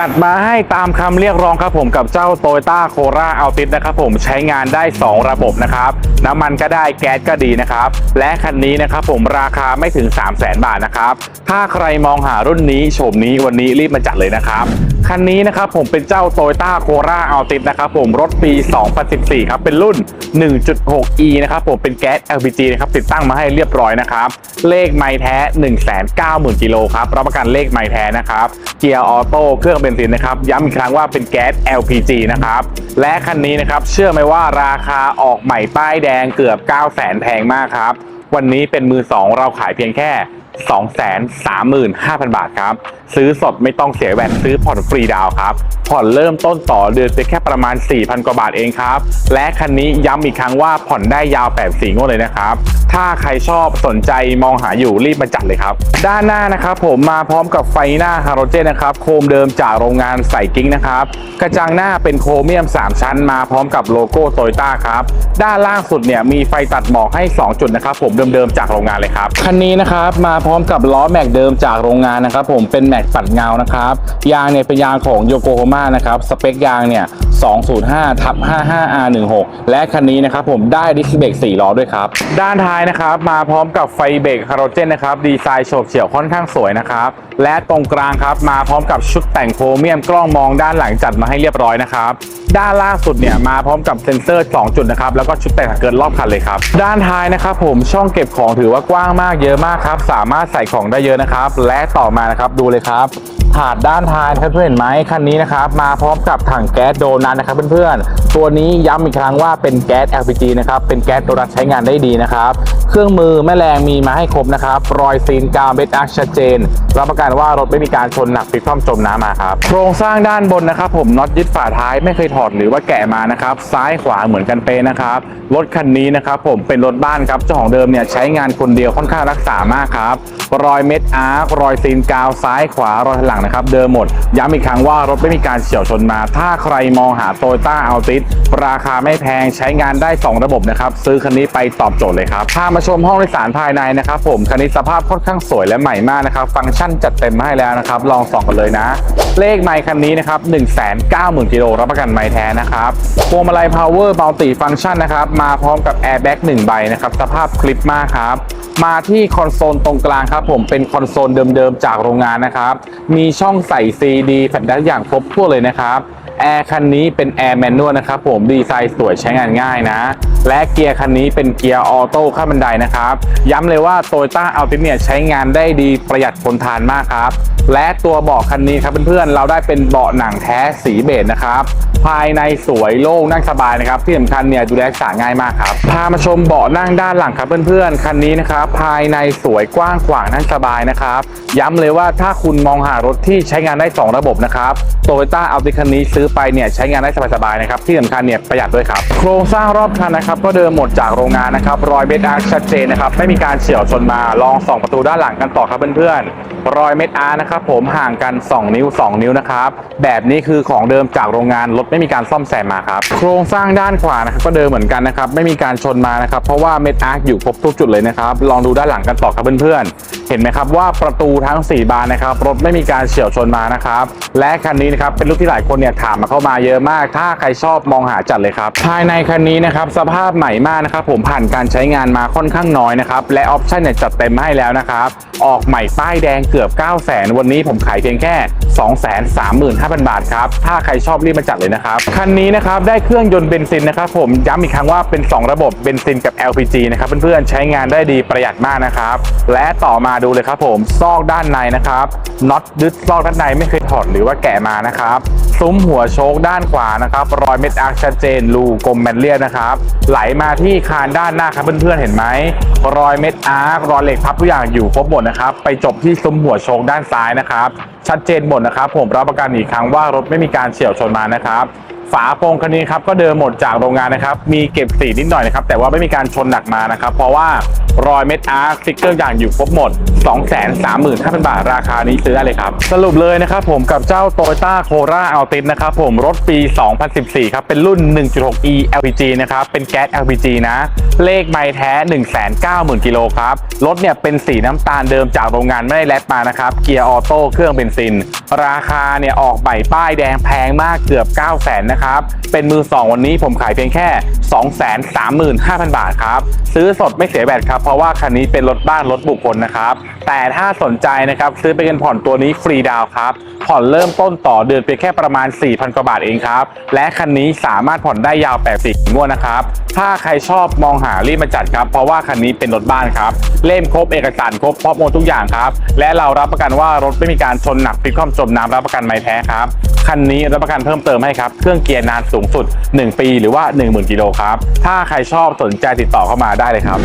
จัดมาให้ตามคำเรียกร้องครับผมกับเจ้า t o y ต้าโคราอัลติสนะครับผมใช้งานได้ 2 ระบบนะครับ น้ำมันก็ได้แก๊สก็ดีนะครับ และคันนี้นะครับผมราคาไม่ถึง 3 0 0 0 0 0บาทนะครับ ถ้าใครมองหารุ่นนี้โฉมนี้วันนี้รีบมาจัดเลยนะครับ คันนี้นะครับผมเป็นเจ้า t o y ต้าโคราอัลติสนะครับผมรถปี 2014 ครับ เป็นรุ่น 1.6e นะครับผมเป็นแก๊ส LPG นะครับติดตั้งมาให้เรียบร้อยนะครับ เลขไม้แท้ 190,000กิโลครับรับประกันเลขไม้แท้นะครับเกียร์ออโต้เครื่องบนซินนะครับย้ำอีกครั้งว่าเป็นแก๊ส LPG นะครับและคันนี้นะครับเชื่อไหมว่าราคาออกใหม่ป้ายแดงเกือบ 9 0 0 0 0 0แพงมากครับวันนี้เป็นมือ 2 เราขายเพียงแค่ 235,000 บาทครับ ซื้อสดไม่ต้องเสียแวนซื้อผ่อนฟรีดาวครับ ผ่อนเริ่มต้นต่อเดือนเพียงแค่ประมาณ 4,000 กว่าบาทเองครับ และคันนี้ย้ำอีกครั้งว่าผ่อนได้ยาว8สีงวดเลยนะครับ ถ้าใครชอบสนใจมองหาอยู่รีบมาจัดเลยครับ ด้านหน้านะครับผมมาพร้อมกับไฟหน้าฮาโลเจนนะครับโคมเดิมจากโรงงานใส่กิ้งนะครับกระจังหน้าเป็นโครเมียม 3 ชั้นมาพร้อมกับโลโก้โตโยต้าครับด้านล่างสุดเนี่ยมีไฟตัดหมอกให้ 2 จุดนะครับผมเดิมๆจากโรงงานเลยครับคันนี้นะครับมาร้อมกับล้อแม็กเดิมจากโรงงานนะครับผมเป็นแม็กปัดเงานะครับยางเนี่ยเป็นยางของโยโกฮามานะครับสเปคยางเนี่ย205ทับ 55R16 และคันนี้นะครับผมได้ดิสเบรก4ล้อด้วยครับ ด้านท้ายนะครับมาพร้อมกับไฟเบรกฮาร์โลเจนนะครับ ดีไซน์โฉบเฉี่ยวค่อนข้างสวยนะครับ และตรงกลางครับมาพร้อมกับชุดแต่งโครเมียมกล้องมองด้านหลังจัดมาให้เรียบร้อยนะครับ ด้านล่างสุดเนี่ยมาพร้อมกับเซ็นเซอร์ 2 จุดนะครับ แล้วก็ชุดแต่งเกินรอบคันเลยครับ ด้านท้ายนะครับผมช่องเก็บของถือว่ากว้างมากเยอะมากครับ สามารถใส่ของได้เยอะนะครับ และต่อมานะครับดูเลยครับถาดด้านท้ายครับเพื่อนเห็นไหมคันนี้นะครับมาพร้อมกับถังแก๊สโดนทนะครับเพื่อนๆ ตัวนี้ย้ำอีกครั้งว่าเป็นแก๊ส LPG นะครับ เป็นแก๊สโดนัทใช้งานได้ดีนะครับ เครื่องมือแม่แรงมีมาให้ครบนะครับ รอยซีนกาวเบสอาร์ชัดเจน รับประกันว่ารถไม่มีการชนหนักพลิกคว่ำจมน้ำมาครับ โครงสร้างด้านบนนะครับ ผมน็อตยึดฝาท้ายไม่เคยถอดหรือว่าแกะมานะครับ ซ้ายขวาเหมือนกันเป๊ะนะครับ รถคันนี้นะครับผมเป็นรถบ้านครับ เจ้าของเดิมเนี่ยใช้งานคนเดียวค่อนข้างรักษามากครับ รอยเม็ดอาร์ครอยซีนกาวซ้ายขวารอยหลังนะครับ เดิมหมด ย้ำอีกครั้งว่ารถไม่มีการเฉี่ยวชนมา ถ้าใครมองหาโตโยต้าอัลติสราคาไม่แพงใช้งานได้ 2 ระบบนะครับ ซื้อคันนี้ไปตอบโจทย์เลยครับพามาชมห้องโดยสารภายในนะครับผมคันนี้สภาพค่อนข้างสวยและใหม่มากนะครับฟังก์ชันจัดเต็มให้แล้วนะครับ ลองส่องกันเลยนะ เลขไมค์คันนี้นะครับ190,000กิโลรับประกันไมค์แท้นะครับพวงมาลัยพาวเวอร์มัลติฟังก์ชันนะครับมาพร้อมกับแอร์แบ็ก1ใบนะครับสภาพคลิปมากครับมาที่คอนโซลตรงกลางครับผมเป็นคอนโซลเดิมๆจากโรงงานนะครับ มีช่องใส่ CD แผ่นด้อย่างครบถ้วนเลยนะครับ แอร์คันนี้เป็นแอร์แมนนวลนะครับผมดีไซน์สวยใช้งานง่ายนะ และเกียร์คันนี้เป็นเกียร์ออโต้ขั้นบันไดนะครับ ย้ำเลยว่า t o y ต้าอัลติเนียใช้งานได้ดีประหยัดทนทานมากครับ และตัวเบาะคันนี้ครับเพื่อนๆเราได้เป็นเบาะหนังแท้สีเบจนะครับภายในสวยโล่งนั่งสบายนะครับ ที่สำคัญเนี่ยดูแลรักษาง่ายมากครับ พามาชมเบาะนั่งด้านหลังครับเพื่อนๆ คันนี้นะครับภายในสวยกว้างขวางนั่งสบายนะครับ ย้ำเลยว่าถ้าคุณมองหารถที่ใช้งานได้ 2 ระบบนะครับโตโยต้าอัลติคันนี้ซื้อไปเนี่ยใช้งานได้สบายๆนะครับที่สำคัญเนี่ยประหยัดด้วยครับ โครงสร้างรอบคันนะครับก็เดิมหมดจากโรงงานนะครับรอยเบสอาร์ชัดเจนนะครับไม่มีการเฉี่ยวชนมาลองส่องประตูด้านหลังกันต่อครับเพื่อนๆรอยเม็ดอาร์นะครับผมห่างกัน 2 นิ้ว 2 นิ้วนะครับแบบนี้คือของเดิมจากโรงงานรถไม่มีการซ่อมแซมมาครับ โครงสร้างด้านขวานะครับก็เดิมเหมือนกันนะครับไม่มีการชนมานะครับเพราะว่าเม็ดอาร์คอยู่ครบทุกจุดเลยนะครับลองดูด้านหลังกันต่อครับเพื่อนๆเห็นไหมครับว่าประตูทั้ง 4 บานนะครับรถไม่มีการเฉี่ยวชนมานะครับและคันนี้นะครับเป็นรุ่นที่หลายคนเนี่ยถามมาเข้ามาเยอะมาก ถ้าใครชอบมองหาจัดเลยครับภายในคันนี้นะครับสภาพใหม่มากนะครับผมผ่านการใช้งานมาค่อนข้างน้อยนะครับและออปชั่นเนี่ยจัดเต็มให้แล้วนะครับออกใหม่ป้ายแดงเกือบ 9 0 0 0 0 0 วันนี้ผมขายเพียงแค่ 235,000 บาทครับถ้าใครชอบรีบมาจัดเลยนะครับคันนี้นะครับได้เครื่องยนต์เบนซินนะครับผมย้ำอีกครั้งว่าเป็น 2 ระบบเบนซินกับ LPG นะครับเพื่อนๆใช้งานได้ดีประหยัดมากนะครับและต่อมาดูเลยครับผมซอกด้านในนะครับน็อตยึดซอกด้านในไม่เคยถอดหรือว่าแกะมานะครับซุ้มหัวโชคด้านขวานะครับรอยเม็ดอาร์ชัดเจนรูกลมแมนเลียนนะครับไหลมาที่คานด้านหน้าครับเพื่อนๆเห็นไหมรอยเม็ดอาร์รอยเหล็กพับทุกอย่างอยู่ครบหมดนะครับไปจบที่ซุ้มหัวโชคด้านซ้ายนะครับ ชัดเจนหมดนะครับ ผมรับประกันอีกครั้งว่ารถไม่มีการเฉี่ยวชนมานะครับ ฝาโปรงคันนี้ครับก็เดิมหมดจากโรงงานนะครับ มีเก็บสีนิดหน่อยนะครับ แต่ว่าไม่มีการชนหนักมานะครับ เพราะว่ารอยเม็ดอาร์สติ๊กเกอร์อย่างอยู่ครบหมด 235,000 บาทราคานี้ซื้อได้เลยครับ สรุปเลยนะครับผมกับเจ้า Toyota Corolla Altis นะครับผมรถปี 2014 ครับ เป็นรุ่น 1.6e LPG นะครับ เป็นแก๊ส LPG นะ เลขไมล์แท้ 190,000 กิโลครับ รถเนี่ยเป็นสีน้ำตาลเดิมจากโรงงานไม่ได้แลดมานะครับ เกียร์ออโต้เครื่องเบนซิน ราคาเนี่ยออกใบป้ายแดงแพงมากเกือบ 9 0 0 0 0 0นะครับ เป็นมือ 2 วันนี้ผมขายเพียงแค่ 235,000 บาทครับ ซื้อสดไม่เสียแบตครับ เพราะว่าคันนี้เป็นรถบ้านรถบุคคลนะครับ แต่ถ้าสนใจนะครับซื้อไปกันผ่อนตัวนี้ฟรีดาวครับ ผ่อนเริ่มต้นต่อเดือนเพียงแค่ประมาณ 4,000 กว่าบาทเองครับ และคันนี้สามารถผ่อนได้ยาว84งวดนะครับ ถ้าใครชอบมองหารีบมาจัดครับ เพราะว่าคันนี้เป็นรถบ้านครับ เล่มครบเอกสารครบพร้อมหมดทุกอย่างครับ และเรารับประกันว่ารถไม่มีการชนหนักพลิกคว่ำจมน้ำรับประกันไม่แท้ครับ คันนี้รับประกันเพิ่มเติมให้ครับ เครื่องเกียร์นานสูงสุด 1 ปีหรือว่า 10,000 กิโลครับ ถ้าใครชอบสนใจติดต่อเข้ามาได้เลยครับ